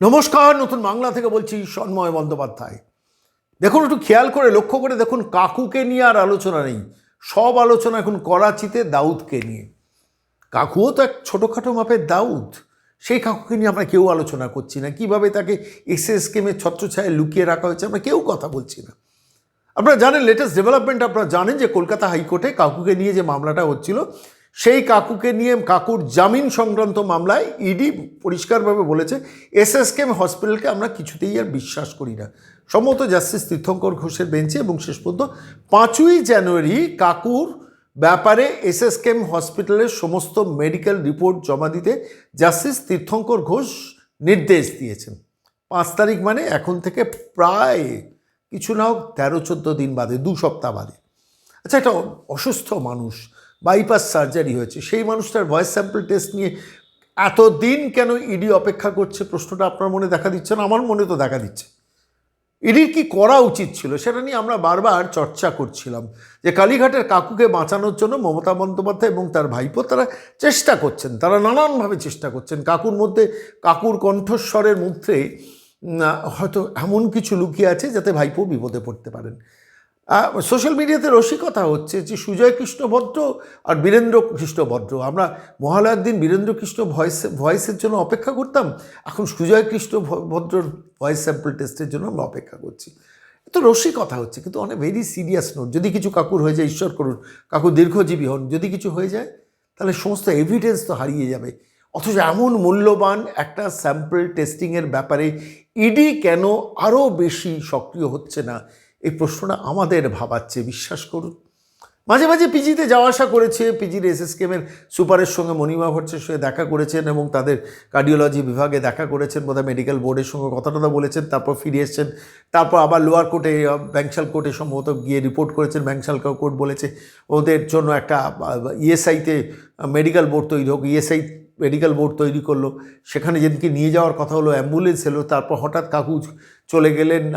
নমস্কার, নতুন বাংলা থেকে বলছি সন্ময় বন্দ্যোপাধ্যায়। দেখুন, একটু খেয়াল করে, লক্ষ্য করে দেখুন, কাকুকে নিয়ে আর আলোচনা নেই। সব আলোচনা এখন করাচিতে দাউদকে নিয়ে। কাকুও তো এক ছোটোখাটো মাপের দাউদ। সেই কাকুকে নিয়ে আমরা কেউ আলোচনা করছি না। কীভাবে তাকে এসএস স্কিমের ছত্রছায়ায় লুকিয়ে রাখা হয়েছে, আমরা কেউ কথা বলছি না। আপনারা জানেন লেটেস্ট ডেভেলপমেন্ট আপনারা জানেন যে কলকাতা হাইকোর্টে কাকুকে নিয়ে যে মামলাটা হচ্ছিল সেই কাকুকে নিয়ে কাকুর জামিন সংক্রান্ত মামলায় ইডি পরিষ্কারভাবে বলেছে এসএসকেএম হসপিটালকে আমরা কিছুতেই আর বিশ্বাস করি না। সম্ভবত জাস্টিস তীর্থঙ্কর ঘোষের বেঞ্চে এবং শেষ পর্যন্ত পাঁচই জানুয়ারি কাকুর ব্যাপারে এসএসকেএম হসপিটালের সমস্ত মেডিকেল রিপোর্ট জমা দিতে জাস্টিস তীর্থঙ্কর ঘোষ নির্দেশ দিয়েছেন। পাঁচ তারিখ মানে এখন থেকে প্রায় কিছু না হোক তেরো চোদ্দ দিন বাদে, দু সপ্তাহ বাদে। আচ্ছা একটা অসুস্থ মানুষ বাইপাস সার্জারি হয়েছে। সেই মানুষটার ভয়েস স্যাম্পল টেস্ট নিয়ে এতদিন কেন ইডি অপেক্ষা করছে প্রশ্নটা আপনার মনে দেখা দিচ্ছে না? আমার মনে তো দেখা দিচ্ছে। ইডির কি করা উচিত ছিল সেটা নিয়ে আমরা বারবার চর্চা করছিলাম যে কালীঘাটের কাকুকে বাঁচানোর জন্য মমতা বন্দ্যোপাধ্যায় এবং তার ভাইপো তারা চেষ্টা করছেন, তারা নানানভাবে চেষ্টা করছেন। কাকুর মধ্যে কাকুর কণ্ঠস্বরের মধ্যে হয়তো এমন কিছু লুকিয়ে আছে যাতে ভাইপো বিপদে পড়তে পারেন। সোশ্যাল মিডিয়াতে রসিকতা হচ্ছে যে সুজয় কৃষ্ণ ভদ্র আর বীরেন্দ্র কৃষ্ণ ভদ্র। আমরা মহালয়ার দিন বীরেন্দ্র কৃষ্ণ ভয়েস ভয়েসের জন্য অপেক্ষা করতাম, এখন সুজয় কৃষ্ণ ভদ্রর ভয়েস স্যাম্পল টেস্টের জন্য আমরা অপেক্ষা করছি। তো রসিকতা হচ্ছে, কিন্তু অনেক ভেরি সিরিয়াস নোট যদি কিছু কাকুর হয়ে যায়, ঈশ্বর করুন, কাকু দীর্ঘজীবী হন, যদি কিছু হয়ে যায়, তাহলে সমস্ত এভিডেন্স তো হারিয়ে যাবে। অথচ এমন মূল্যবান একটা স্যাম্পল টেস্টিংয়ের ব্যাপারে ইডি কেন আরও বেশি সক্রিয় হচ্ছে না? এই প্রশ্নটা আমাদের ভাবাচ্ছে, বিশ্বাস করুন। মাঝে মাঝে পিজিতে যাওয়া আসা করেছে, পিজির এসএসকেমের সুপারের সঙ্গে মণিমা ভট্টের সঙ্গে দেখা করেছেন এবং তাদের কার্ডিওলজি বিভাগে দেখা করেছেন, বোধহয় মেডিকেল বোর্ডের সঙ্গে কথা টথা বলেছেন, তারপর ফিরে এসছেন, তারপর আবার লোয়ার কোর্টে ব্যাংশাল কোর্টে সম্ভবত গিয়ে রিপোর্ট করেছেন ব্যাংশাল কোর্ট বলেছে। ওদের জন্য একটা ইএসআইতে মেডিকেল বোর্ড তৈরি হোক, ইএসআই মেডিকেল বোর্ড তৈরি করল। সেখানে যেদিনকে নিয়ে যাওয়ার কথা হলো অ্যাম্বুলেন্স এলো, তারপর হঠাৎ কাকু চলে গেলেন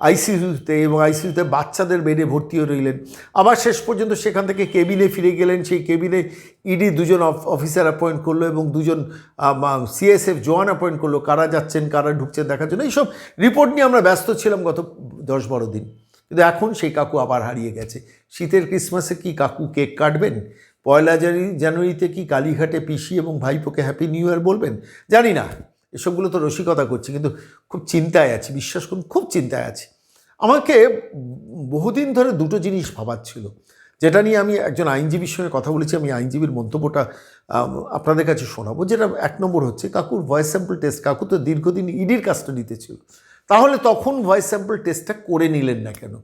আইসিইউতে এবং আইসিইউতে বাচ্চাদের বেডে ভর্তি হয়ে রইলেন। আবার শেষ পর্যন্ত সেখান থেকে কেবিনে ফিরে গেলেন। সেই কেবিনে ইডি দুজন অফ- অফিসার অ্যাপয়েন্ট করল এবং দুজন সিএসএফ জওয়ান অ্যাপয়েন্ট করল। কারা যাচ্ছেন, কারা ঢুকছেন দেখার জন্য। এইসব রিপোর্ট নিয়ে আমরা ব্যস্ত ছিলাম গত দশ বারো দিন। কিন্তু এখন সেই কাকু আবার হারিয়ে গেছে। শীতের ক্রিসমাসে কি কাকু কেক কাটবেন? পয়লা জানুয়ারি, জানুয়ারিতে কি কালীঘাটে পিসি এবং ভাইপোকে হ্যাপি নিউ ইয়ার বলবেন? জানি না। এসবগুলো তো রসিকতা করছি, কিন্তু খুব চিন্তায় আছি, বিশ্বাস করুন, খুব চিন্তায় আছি। আমাকে বহুদিন ধরে দুটো জিনিস ভাবাচ্ছিল। যেটা নিয়ে আমি একজন আইনজীবীর সঙ্গে কথা বলেছি, আমি আইনজীবীর মন্তব্যটা আপনাদের কাছে শোনাবো। যেটা এক নম্বর হচ্ছে, কাকুর ভয়েস স্যাম্পল টেস্ট কাকু তো দীর্ঘদিন ইডির কাস্টাডিতে ছিল। তাহলে তখন ভয়েস স্যাম্পল টেস্টটা করে নিলেন না কেন?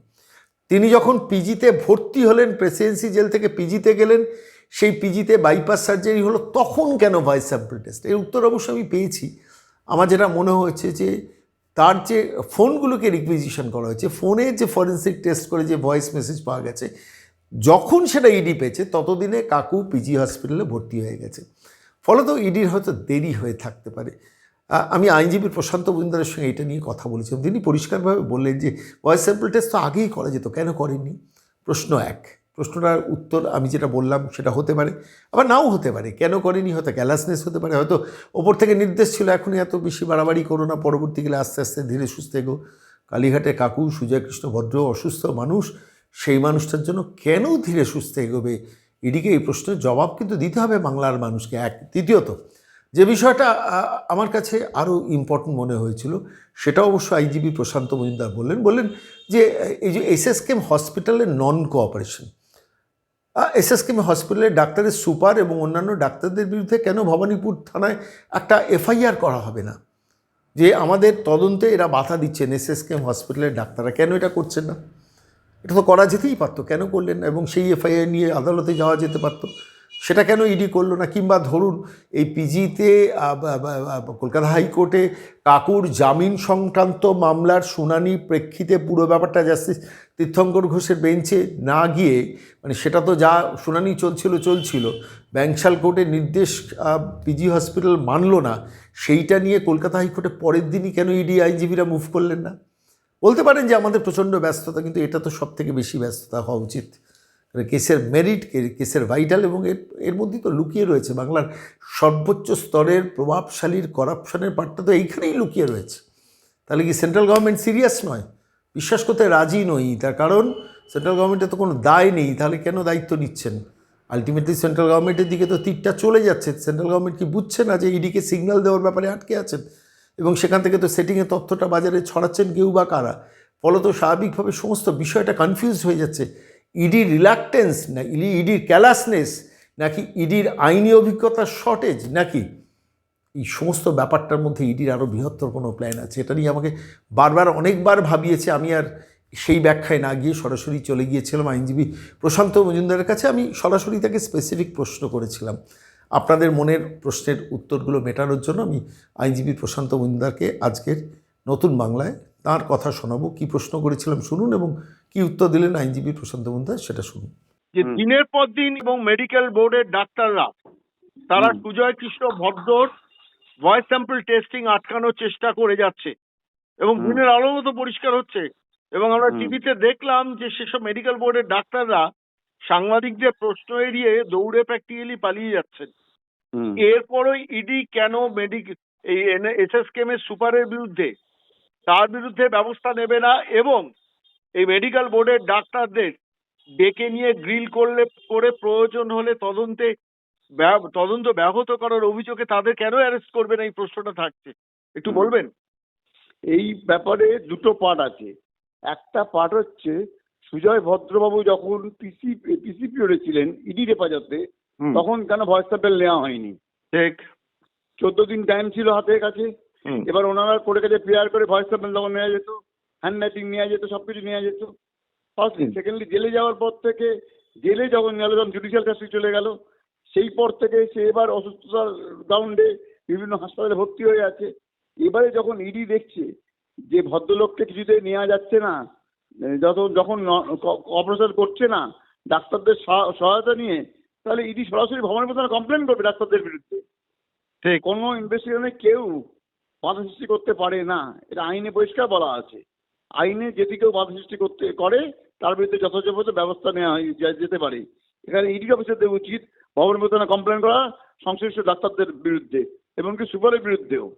তিনি যখন পিজিতে ভর্তি হলেন, প্রেসিডেন্সি জেল থেকে পিজিতে গেলেন, সেই পিজিতে বাইপাস সার্জারি হলো, তখন কেন ভাইস স্যাম্পল টেস্ট? এর উত্তর অবশ্য আমি পেয়েছি। আমার যেটা মনে হয়েছে যে, তার যে ফোনগুলোকে রিকুইজিশন করা হয়েছে, ফোনে যে ফরেন্সিক টেস্ট করে যে ভয়েস মেসেজ পাওয়া গেছে, যখন সেটা ইডি পেয়েছে, ততদিনে কাকু পিজি হসপিটালে ভর্তি হয়ে গেছে। ফলত ইডির হয়তো দেরি হয়ে থাকতে পারে। আমি আইনজীবী প্রশান্ত মজুমদারের সঙ্গে এটা নিয়ে কথা বলেছিলাম তিনি পরিষ্কারভাবে বললেন যে, ভয়েস স্যাম্পল টেস্ট তো আগেই করা যেত, কেন করেননি? প্রশ্ন এক। প্রশ্নটার উত্তর আমি যেটা বললাম সেটা হতে পারে, আবার নাও হতে পারে। কেন করেনি হয়তো ক্যালাসনেস হতে পারে, হয়তো ওপর থেকে নির্দেশ ছিল, এখনই এত বেশি বাড়াবাড়ি করো না পরবর্তীকালে আস্তে আস্তে ধীরে সুস্থে এগো। কালীঘাটে কাকু, সুজয় কৃষ্ণ ভদ্র, অসুস্থ মানুষ, সেই মানুষটার জন্য কেন ধীরে সুস্থে এগোবে? এদিকে এই প্রশ্নের জবাব কিন্তু দিতে হবে বাংলার মানুষকে। এক। দ্বিতীয়ত যে বিষয়টা আমার কাছে আরও ইম্পর্টেন্ট মনে হয়েছিল, সেটা অবশ্য আইজিবি প্রশান্ত মজুমদার বললেন। বললেন যে, এই যে এসএসকেম হসপিটালের নন কোঅপারেশন এসএসকেম হসপিটালের ডাক্তারের সুপার এবং অন্যান্য ডাক্তারদের বিরুদ্ধে কেন ভবানীপুর থানায় একটা এফআইআর করা হবে না? যে আমাদের তদন্তে এরা বাধা দিচ্ছেন এসএসকেম হসপিটালের ডাক্তাররা, কেন এটা করছেন না? এটা তো করা যেতেই পারতো, কেন করলেন এবং সেই এফআইআর নিয়ে আদালতে যাওয়া যেতে পারতো। সেটা কেন ইডি করল না? কিংবা ধরুন, এই পিজিতে কলকাতা হাইকোর্টে কাকুর জামিন সংক্রান্ত মামলার শুনানি প্রেক্ষিতে পুরো ব্যাপারটা জাস্টিস তীর্থঙ্কর ঘোষের বেঞ্চে না গিয়ে মানে সেটা তো যা শুনানি চলছিল চলছিল, ব্যাংশাল কোর্টের নির্দেশ পিজি হসপিটাল মানলো না, সেইটা নিয়ে কলকাতা হাইকোর্টে পরের দিনই কেন ইডি আইনজীবীরা মুভ করলেন না? বলতে পারেন যে আমাদের প্রচণ্ড ব্যস্ততা, কিন্তু এটা তো সব থেকে বেশি ব্যস্ততা হওয়া উচিত। কেসের মেরিট কেসের ভাইটাল এবং এর এর মধ্যেই তো লুকিয়ে রয়েছে। বাংলার সর্বোচ্চ স্তরের প্রভাবশালীর করাপশনের পার্টটা তো এইখানেই লুকিয়ে রয়েছে। তাহলে কি সেন্ট্রাল গভর্নমেন্ট সিরিয়াস নয়? বিশ্বাস করতে রাজি নই। তার কারণ সেন্ট্রাল গভর্নমেন্টের তো কোনো দায় নেই। তাহলে কেন দায়িত্ব নিচ্ছেন? আলটিমেটলি সেন্ট্রাল গভর্নমেন্টের দিকে তো তীরটা চলে যাচ্ছে। সেন্ট্রাল গভর্নমেন্ট কি বুঝছে না যে ইডিকে সিগন্যাল দেওয়ার ব্যাপারে আটকে আছেন? এবং সেখান থেকে তো সেটিংয়ের তথ্যটা বাজারে ছড়াচ্ছেন কেউ বা কারা? ফলত স্বাভাবিকভাবে সমস্ত বিষয়টা কনফিউজ হয়ে যাচ্ছে। ইডির রিলাক্টেন্স না, ইডি, ইডির ক্যালাসনেস নাকি ইডির আইনি অভিজ্ঞতার শর্টেজ নাকি? এই সমস্ত ব্যাপারটার মধ্যে ইডির আরও বৃহত্তর কোনো প্ল্যান আছে? এটা নিয়ে আমাকে বারবার, অনেকবার ভাবিয়েছে, আমি আর সেই ব্যাখ্যায় না গিয়ে সরাসরি চলে গিয়েছিলাম আইনজীবী প্রশান্ত মজুমদারের কাছে। আমি সরাসরি তাকে স্পেসিফিক প্রশ্ন করেছিলাম। আপনাদের মনের প্রশ্নের উত্তরগুলো মেটানোর জন্য আমি আইনজীবী প্রশান্ত মজুমদারকে আজকের নতুন বাংলায় তার কথা শোনাবো। কি প্রশ্ন করেছিলাম শুনুন এবং কি উত্তর দিলেন আইনজীবী প্রশান্ত মজুমদার সেটা শুনুন। যে দিনের পর দিন এবং মেডিকেল বোর্ডের ডাক্তাররা তারা সুজয় কৃষ্ণ ভদ্রর ভয়েস স্যাম্পল টেস্টিং আটকানোর চেষ্টা করে যাচ্ছে এবং দিনের আলো মতো পরিষ্কার হচ্ছে এবং আমরা টিভিতে দেখলাম যে সেসব মেডিকেল বোর্ডের ডাক্তাররা সাংবাদিকদের প্রশ্ন এড়িয়ে দৌড়ে প্র্যাকটিক্যালি পালিয়ে যাচ্ছেন। হুম। এরপরই ইডি কেন মেডিক এই এস এস কেমের সুপারের বিরুদ্ধে তার বিরুদ্ধে ব্যবস্থা নেবে না এবং এই মেডিকেল বোর্ডের ডাক্তারদের ডেকে নিয়ে গ্রিল করলে করে প্রয়োজন হলে তদন্তে তদন্ত ব্যাহত করার অভিযোগে তাদের কেন অ্যারেস্ট করবে না এই প্রশ্নটা থাকছে? একটু বলবেন? এই ব্যাপারে দুটো পার্ট আছে। একটা পার্ট হচ্ছে সুজয় ভদ্রবাবু যখন পিসি পিসিপিওরে ছিলেন ইডি হেফাজতে তখন কেন ভয়েস স্যাম্পেল নেওয়া হয়নি? ঠিক। চোদ্দ দিন টাইম ছিল হাতের কাছে। এবার ওনারা কোর্টের কাছে প্রেয়ার করে ভয়েস স্যাম্পেল তখন নেওয়া যেত হ্যান্ড রাইটিং নেওয়া যেত সব কিছু নেওয়া যেত ফার্স্টলি সেকেন্ডলি জেলে যাওয়ার পর থেকে জেলে যখন গেল যখন জুডিশিয়াল কাস্টডি চলে গেল। সেই পর থেকে সে এবার অসুস্থতার গ্রাউন্ডে বিভিন্ন হাসপাতালে ভর্তি হয়ে আছে। এবারে যখন ইডি দেখছে যে ভদ্রলোককে কিছুতে নেওয়া যাচ্ছে না যত যখন অপারেশন করছে না ডাক্তারদের সহায়তা নিয়ে তাহলে ইডি সরাসরি ভবনের প্রধানে কমপ্লেন করবে ডাক্তারদের বিরুদ্ধে। ঠিক। কোনো ইনভেস্টিগেশনে কেউ বাধা সৃষ্টি করতে পারে না। এটা আইনে পরিষ্কার বলা আছে। আইনে যদি কেউ বাধা সৃষ্টি করতে, করে, তার বিরুদ্ধে যথাযথ ব্যবস্থা নেওয়া যেতে পারে। এখানে ইডি অফিসারদের উচিত ভবন বেতনে কমপ্লেন করা, সংশ্লিষ্ট ডাক্তারদের বিরুদ্ধে এবং কি সুপারের বিরুদ্ধেও।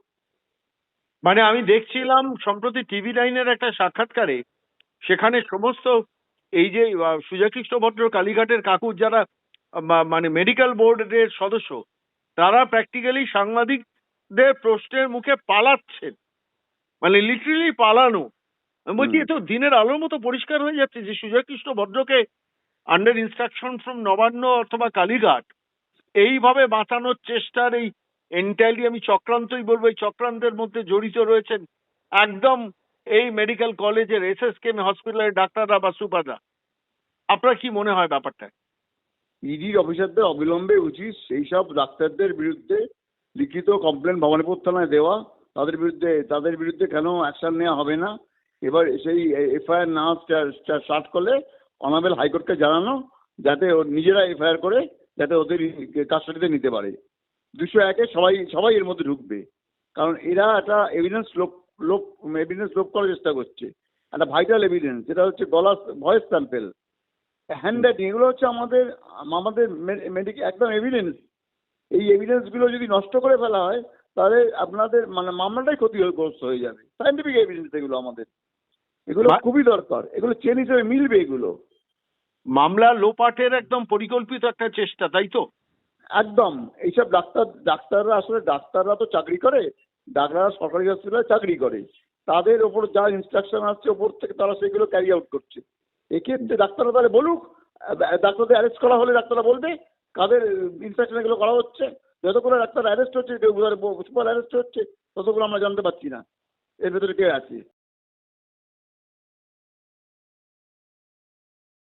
মানে আমি দেখছিলাম, সম্প্রতি টিভি লাইনের একটা সাক্ষাৎকারে, সেখানে সমস্ত এই যে সুজয়কৃষ্ণ ভদ্র কালীঘাটের কাকুর যারা মানে মেডিকেল বোর্ডের সদস্য, তারা প্র্যাকটিক্যালি সাংবাদিকদের প্রশ্নের মুখে পালাচ্ছেন। মানে লিটারেলি পালানো। আমি বলছি হুম। দিনের আলোর মতো পরিষ্কার হয়ে যাচ্ছে যে সুজয়কৃষ্ণ ভদ্রকে আন্ডার ইনস্ট্রাকশন ফ্রম নবান্ন অথবা কালীঘাট এইভাবে বাঁচানোর চেষ্টার এই এন্টায়ারলি আমি চক্রান্তই বলব এই চক্রান্তের মধ্যে জড়িত রয়েছেন একদম এই মেডিকেল কলেজের এস এস কেম হসপিটালের ডাক্তাররা বা সুপাররা। আপনার কি মনে হয় ব্যাপারটা? ইডির অফিসারদের অবিলম্বে উচিত সেই সব ডাক্তারদের বিরুদ্ধে লিখিত কমপ্লেন ভবানীপুর থানায় দেওয়া। তাদের বিরুদ্ধে তাদের বিরুদ্ধে কেন অ্যাকশন নেওয়া হবে না? এবার সেই এফআইআর না স্টার্ট করলে অনাবেল হাইকোর্টকে জানানো যাতে ও নিজেরা এফআইআর করে যাতে ওদের কাস্টাডিতে নিতে পারে। দুশো একে সবাই সবাই এর মধ্যে ঢুকবে। কারণ এরা একটা এভিডেন্স লোপ লোপ এভিডেন্স লোপ করার চেষ্টা করছে। একটা ভাইটাল এভিডেন্স যেটা হচ্ছে গলা ভয়েস স্যাম্পেল হ্যান্ড রাইটিং এগুলো হচ্ছে আমাদের আমাদের মেডিকেল একদম এভিডেন্স এই এভিডেন্সগুলো যদি নষ্ট করে ফেলা হয়, তাহলে আপনাদের মানে মামলাটাই ক্ষতিগ্রস্ত হয়ে যাবে। সাইন্টিফিক এভিডেন্স এগুলো আমাদের। এগুলো খুবই দরকার। এগুলো চেন হিসেবে মিলবে এগুলো। মামলা লোপাটের একদম পরিকল্পিত একটা চেষ্টা তাই তো? একদম। এইসব ডাক্তার ডাক্তাররা আসলে ডাক্তাররা তো চাকরি করে ডাক্তাররা সরকারি হসপিটালে চাকরি করে। তাদের ওপর যা ইনস্ট্রাকশন আসছে ওপর থেকে তারা সেগুলো ক্যারি আউট করছে। এক্ষেত্রে ডাক্তাররা তাহলে বলুক ডাক্তারদের অ্যারেস্ট করা হলে ডাক্তাররা বলবে কাদের ইনস্ট্রাকশন এগুলো করা হচ্ছে। যতগুলো ডাক্তার অ্যারেস্ট হচ্ছে সুপার অ্যারেস্ট হচ্ছে ততগুলো আমরা জানতে পারছি না। এর ভেতরে কে আছে?